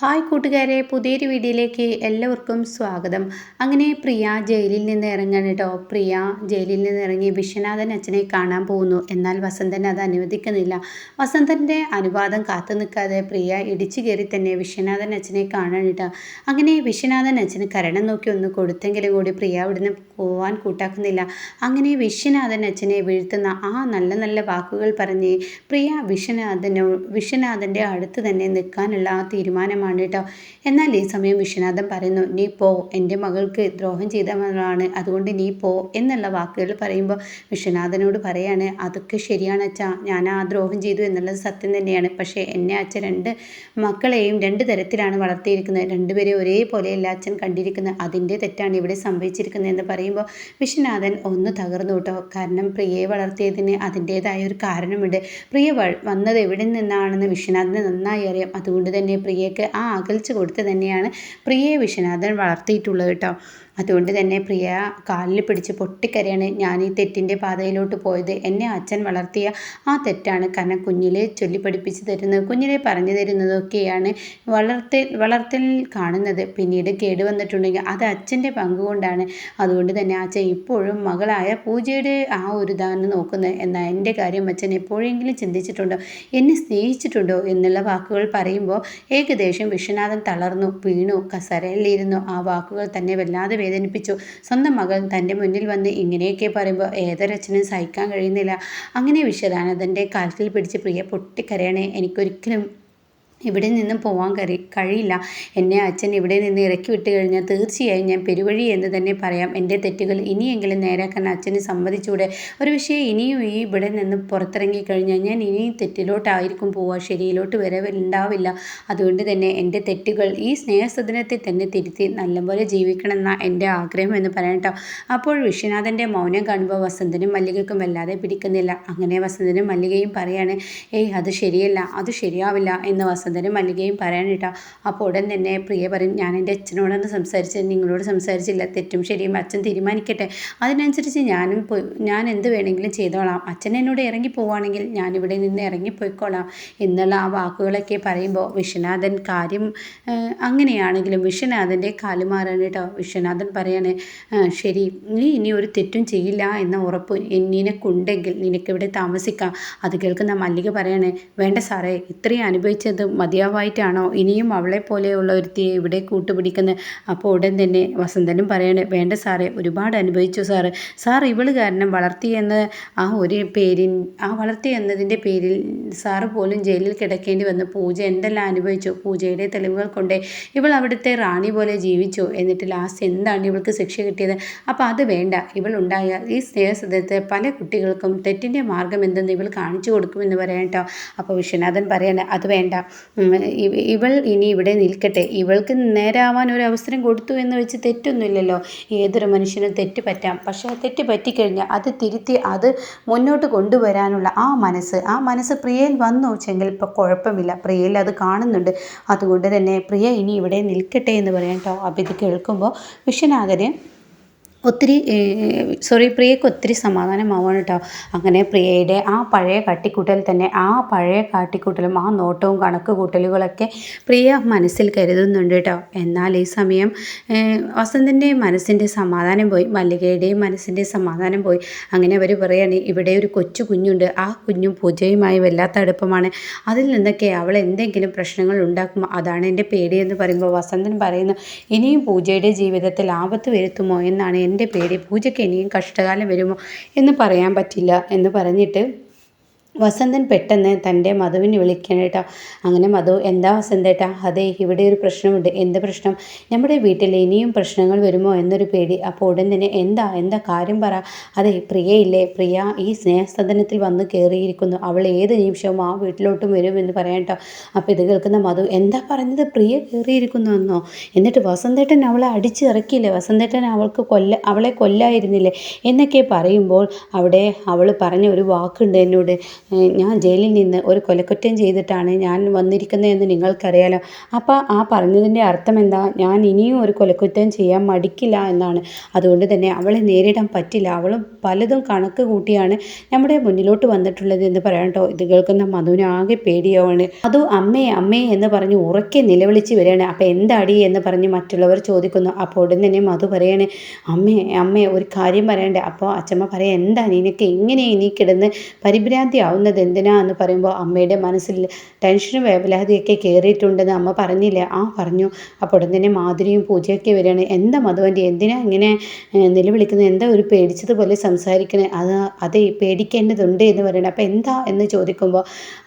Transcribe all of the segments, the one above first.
Hi കൂട്ടുകാരെ പുതിയൊരു വീഡിയോയിലേക്ക് എല്ലാവർക്കും സ്വാഗതം. അങ്ങനെ പ്രിയ ജയിലിൽ നിന്ന് ഇറങ്ങാണ് കേട്ടോ പ്രിയ ജയിലിൽ നിന്ന് ഇറങ്ങി വിശ്വനാഥൻ അച്ഛനെ കാണാൻ പോകുന്നു. എന്നാൽ വസന്തൻ അത് അനുവദിക്കുന്നില്ല. വസന്തന്റെ അനുവാദം കാത്തു നിൽക്കാതെ പ്രിയ ഇടിച്ചു കയറി തന്നെ വിശ്വനാഥൻ അച്ഛനെ കാണാൻ കേട്ടോ അങ്ങനെ വിശ്വനാഥൻ അച്ഛന് കരണം നോക്കി ഒന്ന് കൊടുത്തെങ്കിലും കൂടി പ്രിയ അവിടുന്ന് പോവാൻ കൂട്ടാക്കുന്നില്ല. അങ്ങനെ വിശ്വനാഥൻ അച്ഛനെ വീഴ്ത്തുന്ന ആ നല്ല നല്ല വാക്കുകൾ പറഞ്ഞ് പ്രിയ വിശ്വനാഥനോ വിശ്വനാഥന്റെ അടുത്ത് തന്നെ നിൽക്കാനുള്ള തീരുമാനമാണ് കാര്യമാണ് കേട്ടോ എന്നാൽ ഈ സമയം വിശ്വനാഥൻ പറയുന്നു നീ പോ എന്റെ മകൾക്ക് ദ്രോഹം ചെയ്തവനാണ് അതുകൊണ്ട് നീ പോ എന്നുള്ള വാക്കുകൾ പറയുമ്പോൾ വിശ്വനാഥനോട് പറയാണ് അതൊക്കെ ശരിയാണ് അച്ഛാ ഞാൻ ആ ദ്രോഹം ചെയ്തു എന്നുള്ളത് സത്യം തന്നെയാണ് പക്ഷേ എന്നെ അച്ഛൻ രണ്ട് മക്കളെയും രണ്ട് തരത്തിലാണ് വളർത്തിയിരിക്കുന്നത് രണ്ടുപേരെ ഒരേപോലെയല്ല അച്ഛൻ കണ്ടിരിക്കുന്നത് അതിന്റെ തെറ്റാണ് ഇവിടെ സംഭവിച്ചിരിക്കുന്നത് എന്ന് പറയുമ്പോൾ വിശ്വനാഥൻ ഒന്ന് തകർന്നു കേട്ടോ. കാരണം പ്രിയയെ വളർത്തിയതിന് അതിന്റേതായ ഒരു കാരണമുണ്ട്. പ്രിയ വന്നത് എവിടെ നിന്നാണെന്ന് വിശ്വനാഥന് നന്നായി അറിയാം. അതുകൊണ്ട് തന്നെ പ്രിയയ്ക്ക് ആ അകൽച്ച കൊടുത്ത് തന്നെയാണ് പ്രിയയെ വിശ്വനാഥൻ വളർത്തിയിട്ടുള്ളത് കേട്ടോ. അതുകൊണ്ട് തന്നെ പ്രിയ കാലിൽ പിടിച്ച് പൊട്ടിക്കരയാണ് ഞാൻ ഈ തെറ്റിന്റെ പാതയിലോട്ട് പോയത്. എന്നെ അച്ഛൻ വളർത്തിയ ആ തെറ്റാണ് കാരണം കുഞ്ഞിലെ ചൊല്ലി പഠിപ്പിച്ച് തരുന്നത് കുഞ്ഞിലെ പറഞ്ഞു തരുന്നതൊക്കെയാണ് വളർത്തൽ വളർത്തൽ കാണുന്നത്. പിന്നീട് കേടുവന്നിട്ടുണ്ടെങ്കിൽ അത് അച്ഛന്റെ പങ്കുകൊണ്ടാണ് അതുകൊണ്ട് തന്നെ അച്ഛൻ ഇപ്പോഴും മകളായ പൂജയുടെ ആ ഒരു ഇതാണ് നോക്കുന്നത്. എന്നാൽ എന്റെ കാര്യം അച്ഛൻ എപ്പോഴെങ്കിലും ചിന്തിച്ചിട്ടുണ്ടോ? എന്നെ സ്നേഹിച്ചിട്ടുണ്ടോ? എന്നുള്ള വാക്കുകൾ പറയുമ്പോൾ ഏകദേശം വിശ്വനാഥൻ തളർന്നു വീണു കസരയിലിരുന്നു. ആ വാക്കുകൾ തന്നെ വല്ലാതെ വേദനിപ്പിച്ചു. സ്വന്തം മകൾ തന്റെ മുന്നിൽ വന്ന് ഇങ്ങനെയൊക്കെ പറയുമ്പോൾ ഏതൊരച്ഛനും സഹിക്കാൻ കഴിയുന്നില്ല. അങ്ങനെ വിശ്വനാഥന്റെ കാൽക്കിൽ പിടിച്ച് പ്രിയ പൊട്ടിക്കരയണേ എനിക്കൊരിക്കലും ഇവിടെ നിന്നും പോകാൻ കറി കഴിയില്ല. എന്നെ അച്ഛൻ ഇവിടെ നിന്ന് ഇറക്കി വിട്ട് കഴിഞ്ഞാൽ തീർച്ചയായും ഞാൻ പെരുവഴി എന്ന് തന്നെ പറയാം. എന്റെ തെറ്റുകൾ ഇനിയെങ്കിലും നേരാക്കാൻ അച്ഛന് സമ്മതിച്ചൂടെ? ഒരു പക്ഷേ ഇനിയും ഈ ഇവിടെ നിന്ന് പുറത്തിറങ്ങി കഴിഞ്ഞാൽ ഞാൻ ഇനിയും തെറ്റിലോട്ടായിരിക്കും പോവുക. ശരിയിലോട്ട് വരവുണ്ടാവില്ല അതുകൊണ്ട് തന്നെ എന്റെ തെറ്റുകൾ ഈ സ്നേഹസദനത്തെ തന്നെ തിരുത്തി നല്ലപോലെ ജീവിക്കണമെന്ന എന്റെ ആഗ്രഹം എന്ന് പറയട്ടോ അപ്പോൾ വിശ്വനാഥന്റെ മൗനം കാണുമ്പോൾ വസന്തനും മല്ലികയ്ക്കും വല്ലാതെ പിടിക്കുന്നില്ല. അങ്ങനെ വസന്തനും മല്ലികയും പറയാണ് ഏയ് അത് ശരിയല്ല. അത് ശരിയാവില്ല എന്ന് വസന്ത വസന്തനും മല്ലികയും പറയാൻ കേട്ടോ. അപ്പോൾ ഉടൻ തന്നെ പ്രിയ പറയും ഞാൻ എന്റെ അച്ഛനോടൊന്ന് സംസാരിച്ചത് നിങ്ങളോട് സംസാരിച്ചില്ല. തെറ്റും ശരിയും അച്ഛൻ തീരുമാനിക്കട്ടെ. അതിനനുസരിച്ച് ഞാനും ഞാൻ എന്ത് വേണമെങ്കിലും ചെയ്തോളാം. അച്ഛൻ എന്നോട് ഇറങ്ങി പോവുകയാണെങ്കിൽ ഞാനിവിടെ നിന്ന് ഇറങ്ങിപ്പോയിക്കോളാം എന്നുള്ള ആ വാക്കുകളൊക്കെ പറയുമ്പോൾ വിശ്വനാഥൻ കാര്യം അങ്ങനെയാണെങ്കിലും വിശ്വനാഥന്റെ കാലുമാറാണ് കേട്ടോ. വിശ്വനാഥൻ പറയാണ് ശരി നീ ഇനി ഒരു തെറ്റും ചെയ്യില്ല എന്ന ഉറപ്പ് നിനക്കുണ്ടെങ്കിൽ നിനക്കിവിടെ താമസിക്കാം. അത് കേൾക്കുന്ന മല്ലിക പറയാണ് വേണ്ട സാറേ ഇത്രയും അനുഭവിച്ചത് മതിയാവായിട്ടാണോ? ഇനിയും അവളെ പോലെയുള്ള ഒരുത്തിയെ ഇവിടെ കൂട്ടുപിടിക്കുന്നത് അപ്പോൾ ഉടൻ തന്നെ വസന്തനും പറയണേ വേണ്ട സാറേ ഒരുപാട് അനുഭവിച്ചു സാറ്. സാർ ഇവൾ കാരണം വളർത്തിയെന്ന് ആ ഒരു പേരിൻ ആ വളർത്തി എന്നതിന്റെ പേരിൽ സാറ് പോലും ജയിലിൽ കിടക്കേണ്ടി വന്ന. പൂജ എന്തെല്ലാം അനുഭവിച്ചു? പൂജയുടെ തെളിവുകൾ കൊണ്ടേ ഇവൾ അവിടുത്തെ റാണി പോലെ ജീവിച്ചു. എന്നിട്ട് ലാസ്റ്റ് എന്താണ് ഇവൾക്ക് ശിക്ഷ കിട്ടിയത്? അപ്പോൾ അത് വേണ്ട. ഇവൾ ഉണ്ടായ ഈ സ്നേഹസദത്തെ പല കുട്ടികൾക്കും തെറ്റിന്റെ മാർഗം എന്തെന്ന് ഇവൾ കാണിച്ചു കൊടുക്കുമെന്ന് പറയാം കേട്ടോ. അപ്പോൾ വിശ്വനാഥൻ പറയണേ അത് വേണ്ട. ഇവൾ ഇനി ഇവിടെ നിൽക്കട്ടെ. ഇവൾക്ക് നേരാവാൻ ഒരു അവസരം കൊടുത്തു എന്ന് വെച്ച് തെറ്റൊന്നുമില്ലല്ലോ. ഏതൊരു മനുഷ്യനും തെറ്റ് പറ്റാം. പക്ഷേ തെറ്റ് പറ്റിക്കഴിഞ്ഞാൽ അത് തിരുത്തി അത് മുന്നോട്ട് കൊണ്ടുവരാനുള്ള ആ മനസ്സ് ആ മനസ്സ് പ്രിയയിൽ വന്നു വെച്ചെങ്കിൽ ഇപ്പോൾ കുഴപ്പമില്ല. പ്രിയയിൽ അത് കാണുന്നുണ്ട്. അതുകൊണ്ട് തന്നെ പ്രിയ ഇനി ഇവിടെ നിൽക്കട്ടെ എന്ന് പറയാം കേട്ടോ. അപ്പം ഇത് കേൾക്കുമ്പോൾ വിശ്വനാഥന് ഒത്തിരി സോറി പ്രിയയ്ക്ക് ഒത്തിരി സമാധാനമാവാണ് കേട്ടോ അങ്ങനെ പ്രിയയുടെ ആ പഴയ കാട്ടിക്കൂട്ടൽ തന്നെ ആ പഴയ കാട്ടിക്കൂട്ടലും ആ നോട്ടവും കണക്ക് കൂട്ടലുകളൊക്കെ പ്രിയ മനസ്സിൽ കരുതുന്നുണ്ട് കേട്ടോ എന്നാൽ ഈ സമയം വസന്തിന്റെ മനസ്സിന്റെ സമാധാനം പോയി മല്ലികയുടെയും മനസ്സിന്റെ സമാധാനം പോയി. അങ്ങനെ അവർ പറയാണ് ഇവിടെ ഒരു കൊച്ചു കുഞ്ഞുണ്ട്. ആ കുഞ്ഞും പൂജയുമായി വല്ലാത്ത അടുപ്പമാണ്. അതിൽ നിന്നൊക്കെ അവൾ എന്തെങ്കിലും പ്രശ്നങ്ങൾ ഉണ്ടാക്കും. അതാണ് എന്റെ പേടിയെന്ന് പറയുമ്പോൾ വസന്തൻ പറയുന്നു ഇനിയും പൂജയുടെ ജീവിതത്തിൽ ആപത്ത് വരുത്തുമോ? എന്നാണ്. എന്റെ പേടി പൂജയ്ക്ക് ഇനിയും കഷ്ടകാലം വരുമോ എന്ന് പറയാൻ പറ്റില്ല എന്ന് പറഞ്ഞിട്ട് വസന്തൻ പെട്ടെന്ന് തന്റെ മധുവിനെ വിളിക്കണം കേട്ടോ അങ്ങനെ മധു എന്താ വസന്തേട്ടാ അതെ ഇവിടെ ഒരു പ്രശ്നമുണ്ട്. എന്ത് പ്രശ്നം? നമ്മുടെ വീട്ടിൽ ഇനിയും പ്രശ്നങ്ങൾ വരുമോ എന്നൊരു പേടി. അപ്പോൾ ഉടൻ തന്നെ എന്താ? എന്താ കാര്യം പറ. അതെ പ്രിയയില്ലേ പ്രിയ ഈ സ്നേഹസദനത്തിൽ വന്ന് കയറിയിരിക്കുന്നു. അവൾ ഏത് നിമിഷവും ആ വീട്ടിലോട്ടും വരുമെന്ന് പറയാം കേട്ടോ അപ്പോൾ ഇത് കേൾക്കുന്ന മധു എന്താ പറഞ്ഞത്? പ്രിയ കയറിയിരിക്കുന്നു എന്നോ? എന്നിട്ട് വസന്തേട്ടൻ അവളെ അടിച്ചിറക്കിയില്ലേ? വസന്തേട്ടൻ അവൾക്ക് കൊല്ല അവളെ കൊല്ലായിരുന്നില്ലേ? എന്നൊക്കെ പറയുമ്പോൾ അവിടെ അവൾ പറഞ്ഞ ഒരു വാക്കുണ്ട് എന്നോട്. ഞാൻ ജയിലിൽ നിന്ന് ഒരു കൊലക്കുറ്റം ചെയ്തിട്ടാണ് ഞാൻ വന്നിരിക്കുന്നതെന്ന് നിങ്ങൾക്കറിയാലോ. അപ്പോൾ ആ പറഞ്ഞതിന്റെ അർത്ഥം എന്താ? ഞാൻ ഇനിയും ഒരു കൊലക്കുറ്റം ചെയ്യാൻ മടിക്കില്ല എന്നാണ്. അതുകൊണ്ട് തന്നെ അവളെ നേരിടാൻ പറ്റില്ല. അവളും പലതും കണക്ക് കൂട്ടിയാണ് നമ്മുടെ മുന്നിലോട്ട് വന്നിട്ടുള്ളത് എന്ന് പറയാം കേട്ടോ. ഇത് കേൾക്കുന്ന മധുവിന് ആകെ പേടിയാവാണ്. അതു അമ്മേ അമ്മേ എന്ന് പറഞ്ഞ് ഉറക്കെ നിലവിളിച്ച് വരികയാണ്. അപ്പോൾ എന്താടി എന്ന് പറഞ്ഞ് മറ്റുള്ളവർ ചോദിക്കുന്നു. അപ്പോൾ ഉടൻ തന്നെ മധു പറയാണ് അമ്മേ അമ്മേ ഒരു കാര്യം പറയണ്ടേ. അപ്പോൾ അച്ഛമ്മ പറയാം എന്താ നിനക്ക്? എങ്ങനെ ഇനി കിടന്ന് പരിഭ്രാന്തി ആവുന്നത് എന്തിനാ എന്ന് പറയുമ്പോൾ അമ്മയുടെ മനസ്സിൽ ടെൻഷനും വേവലാതിയൊക്കെ കയറിയിട്ടുണ്ടെന്ന് അമ്മ പറഞ്ഞില്ലേ? ആ പറഞ്ഞു. അപ്പോൾ ഉടൻ തന്നെ മാധുരിയും പൂജയൊക്കെ വരികയാണ്. എന്താ മധുവന്റെ എന്തിനാ ഇങ്ങനെ നിലവിളിക്കുന്നത്? എന്താ ഒരു പേടിച്ചതുപോലെ സംസാരിക്കണേ? അത് അത് പേടിക്കേണ്ടതുണ്ട് എന്ന് പറയണം അപ്പോൾ എന്താ എന്ന് ചോദിക്കുമ്പോൾ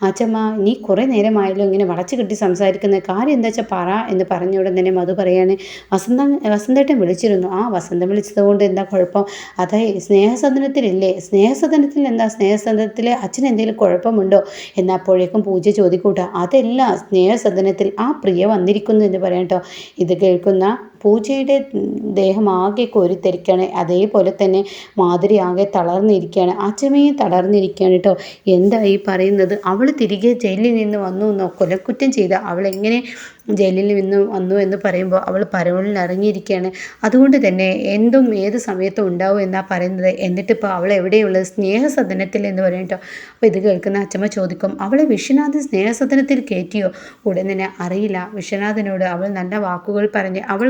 അച്ഛമ്മ നീ കുറേ നേരമായല്ലോ ഇങ്ങനെ വളച്ചു കെട്ടി സംസാരിക്കുന്ന കാര്യം എന്താ വെച്ചാൽ പറ എന്ന് പറഞ്ഞ ഉടൻ തന്നെ മധു പറയാണ്. വസന്ത വസന്തേട്ടൻ വിളിച്ചിരുന്നു. ആ വസന്തം വിളിച്ചത് കൊണ്ട് എന്താ കുഴപ്പം? അതായത് സ്നേഹസദനത്തിലില്ലേ? സ്നേഹസദനത്തിൽ എന്താ സ്നേഹസദനത്തിൽ അച്ഛൻ എന്തെങ്കിലും കുഴപ്പമുണ്ടോ? എന്നപ്പോഴേക്കും പൂജ ചോദിക്കൂട്ട അതല്ല സ്നേഹസദനത്തിൽ ആ പ്രിയ വന്നിരിക്കുന്നു എന്ന് പറയാം കേട്ടോ ഇത് കേൾക്കുന്ന പൂജയുടെ ദേഹം ആകെ കോരിത്തരിക്കുകയാണ് അതേപോലെ തന്നെ മാധുരി ആകെ തളർന്നിരിക്കുകയാണ്. അച്ഛമ്മയും തളർന്നിരിക്കുകയാണ് കേട്ടോ. എന്താ ഈ പറയുന്നത്? അവൾ തിരികെ ജയിലിൽ നിന്ന് വന്നു എന്നോ കൊലക്കുറ്റം ചെയ്ത അവൾ എങ്ങനെ ജയിലിൽ നിന്ന് വന്നു എന്ന് പറയുമ്പോൾ അവൾ പരവളിൽ ഇറങ്ങിയിരിക്കുകയാണ് അതുകൊണ്ട് തന്നെ എന്തും ഏത് സമയത്തും ഉണ്ടാവും എന്നാ പറയുന്നത്. എന്നിട്ടിപ്പോൾ അവൾ എവിടെയുള്ളത്? സ്നേഹസദനത്തിൽ എന്ന് പറയും കേട്ടോ. അപ്പോൾ ഇത് കേൾക്കുന്ന അച്ഛമ്മ ചോദിക്കും അവളെ വിശ്വനാഥൻ സ്നേഹസദനത്തിൽ കയറ്റിയോ? ഉടൻ തന്നെ അറിയില്ല. വിശ്വനാഥനോട് അവൾ നല്ല വാക്കുകൾ പറഞ്ഞ് അവൾ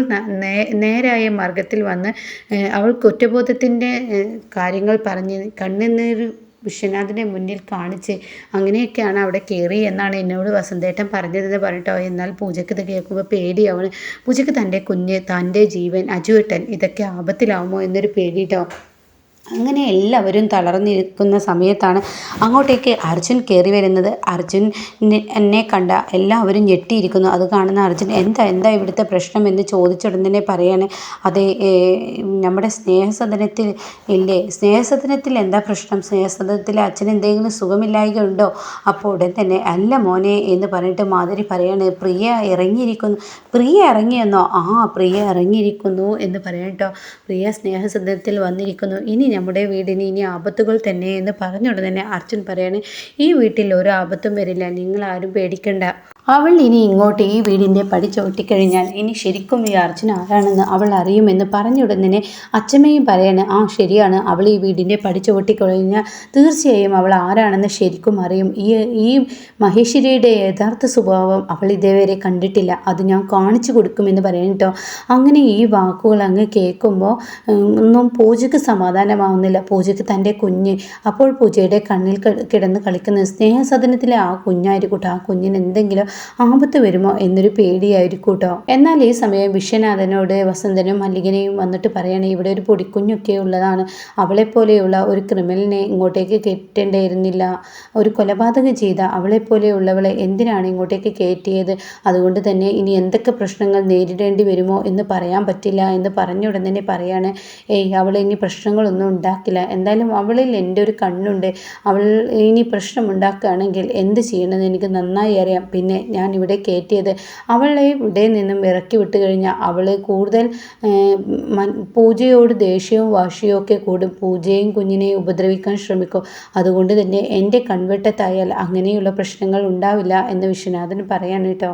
നേരായ മാർഗത്തിൽ വന്ന് അവൾ കുറ്റബോധത്തിന്റെ കാര്യങ്ങൾ പറഞ്ഞ് കണ്ണുനീർ വിശ്വനാഥിനെ മുന്നിൽ കാണിച്ച് അങ്ങനെയൊക്കെയാണ് അവിടെ കയറി എന്നാണ് എന്നോട് വസന്തേട്ടൻ പറഞ്ഞതെന്ന് പറഞ്ഞിട്ടോ. എന്നാൽ പൂജയ്ക്ക് ഇത് കേൾക്കുമ്പോൾ പേടിയാവണ്. പൂജയ്ക്ക് തന്റെ കുഞ്ഞ് തന്റെ ജീവൻ അജുവേട്ടൻ ഇതൊക്കെ ആപത്തിലാവുമോ എന്നൊരു പേടിട്ടോ. അങ്ങനെ എല്ലാവരും തളർന്നിരിക്കുന്ന സമയത്താണ് അങ്ങോട്ടേക്ക് അർജുൻ കയറി വരുന്നത്. അർജുൻ എന്നെ കണ്ട എല്ലാവരും ഞെട്ടിയിരിക്കുന്നു. അത് കാണുന്ന അർജുൻ എന്താ എന്താ ഇവിടുത്തെ പ്രശ്നം? എന്ന് ചോദിച്ചുടനെ പറയാണ്. അതെ നമ്മുടെ സ്നേഹസദനത്തിൽ ഇല്ലേ? സ്നേഹസദനത്തിൽ എന്താ പ്രശ്നം? സ്നേഹസദനത്തിൽ അച്ഛൻ എന്തെങ്കിലും സുഖമില്ലായ്ക ഉണ്ടോ അപ്പോൾ ഉടൻ തന്നെ അല്ല മോനെ എന്ന് പറഞ്ഞിട്ട് മാധുരി പറയാണ്. പ്രിയ ഇറങ്ങിയിരിക്കുന്നു. പ്രിയ ഇറങ്ങിയെന്നോ? ആ പ്രിയ ഇറങ്ങിയിരിക്കുന്നു എന്ന് പറയാം കേട്ടോ. പ്രിയ സ്നേഹസദനത്തിൽ വന്നിരിക്കുന്നു. ഇനി നമ്മുടെ വീടിന് ഇനി ആപത്തുകൾ തന്നെ എന്ന് പറഞ്ഞുകൊണ്ട് തന്നെ അർജുൻ പറയാണ് ഈ വീട്ടിൽ ഒരു ആപത്തും വരില്ല. നിങ്ങൾ ആരും പേടിക്കണ്ട. അവൾ ഇനി ഇങ്ങോട്ട് ഈ വീടിന്റെ പടി ചവിട്ടിക്കഴിഞ്ഞാൽ ഇനി ശരിക്കും ഈ അർജുൻ ആരാണെന്ന് അവൾ അറിയുമെന്ന് പറഞ്ഞുടനെ അച്ഛമ്മയും പറയാണ് ആ ശരിയാണ്. അവൾ ഈ വീടിന്റെ പടി ചവിട്ടിക്കഴിഞ്ഞാൽ തീർച്ചയായും അവൾ ആരാണെന്ന് ശരിക്കും അറിയും. ഈ ഈ മഹേശ്വരിയുടെ യഥാർത്ഥ സ്വഭാവം അവൾ ഇതേവരെ കണ്ടിട്ടില്ല. അത് ഞാൻ കാണിച്ചു കൊടുക്കുമെന്ന് പറയും കേട്ടോ. അങ്ങനെ ഈ വാക്കുകൾ അങ്ങ് കേൾക്കുമ്പോൾ ഒന്നും പൂജയ്ക്ക് സമാധാനമാവുന്നില്ല. പൂജയ്ക്ക് തന്റെ കുഞ്ഞ് അപ്പോൾ പൂജയുടെ കണ്ണിൽ കിടന്ന് കളിക്കുന്ന സ്നേഹസദനത്തിലെ ആ കുഞ്ഞായിരിക്കട്ടെ. ആ കുഞ്ഞിന് എന്തെങ്കിലും ആപത്ത് വരുമോ എന്നൊരു പേടിയായിരിക്കും കേട്ടോ. എന്നാൽ ഈ സമയം വിശ്വനാഥനോട് വസന്തനും മല്ലികനെയും വന്നിട്ട് പറയണേ ഇവിടെ ഒരു പൊടിക്കുഞ്ഞൊക്കെ ഉള്ളതാണ്. അവളെപ്പോലെയുള്ള ഒരു ക്രിമിനലിനെ ഇങ്ങോട്ടേക്ക് കയറ്റേണ്ടിയിരുന്നില്ല. ഒരു കൊലപാതകം ചെയ്ത അവളെപ്പോലെയുള്ളവളെ എന്തിനാണ് ഇങ്ങോട്ടേക്ക് കയറ്റിയത്? അതുകൊണ്ട് തന്നെ ഇനി എന്തൊക്കെ പ്രശ്നങ്ങൾ നേരിടേണ്ടി വരുമോ എന്ന് പറയാൻ പറ്റില്ല എന്ന് പറഞ്ഞ ഉടൻ തന്നെ പറയാണ് ഏയ് അവൾ ഇനി പ്രശ്നങ്ങളൊന്നും ഉണ്ടാക്കില്ല. എന്തായാലും അവളിൽ എന്റെ ഒരു കണ്ണുണ്ട്. അവൾ ഇനി പ്രശ്നം ഉണ്ടാക്കുകയാണെങ്കിൽ എന്ത് ചെയ്യണമെന്ന് എനിക്ക് നന്നായി അറിയാം. പിന്നെ ഞാൻ ഇവിടെ കയറ്റിയത് അവളെ ഇവിടെ നിന്നും ഇറക്കി വിട്ട് കഴിഞ്ഞാൽ അവൾ കൂടുതൽ പൂജയോട് ദേഷ്യവും വാശിയും ഒക്കെ കൂടും. പൂജയും കുഞ്ഞിനെയും ഉപദ്രവിക്കാൻ ശ്രമിക്കും. അതുകൊണ്ട് തന്നെ എന്റെ കൺവെട്ടത്തായാൽ അങ്ങനെയുള്ള പ്രശ്നങ്ങൾ ഉണ്ടാവില്ല എന്ന് വിശ്വനാഥൻ പറയാൻ കേട്ടോ.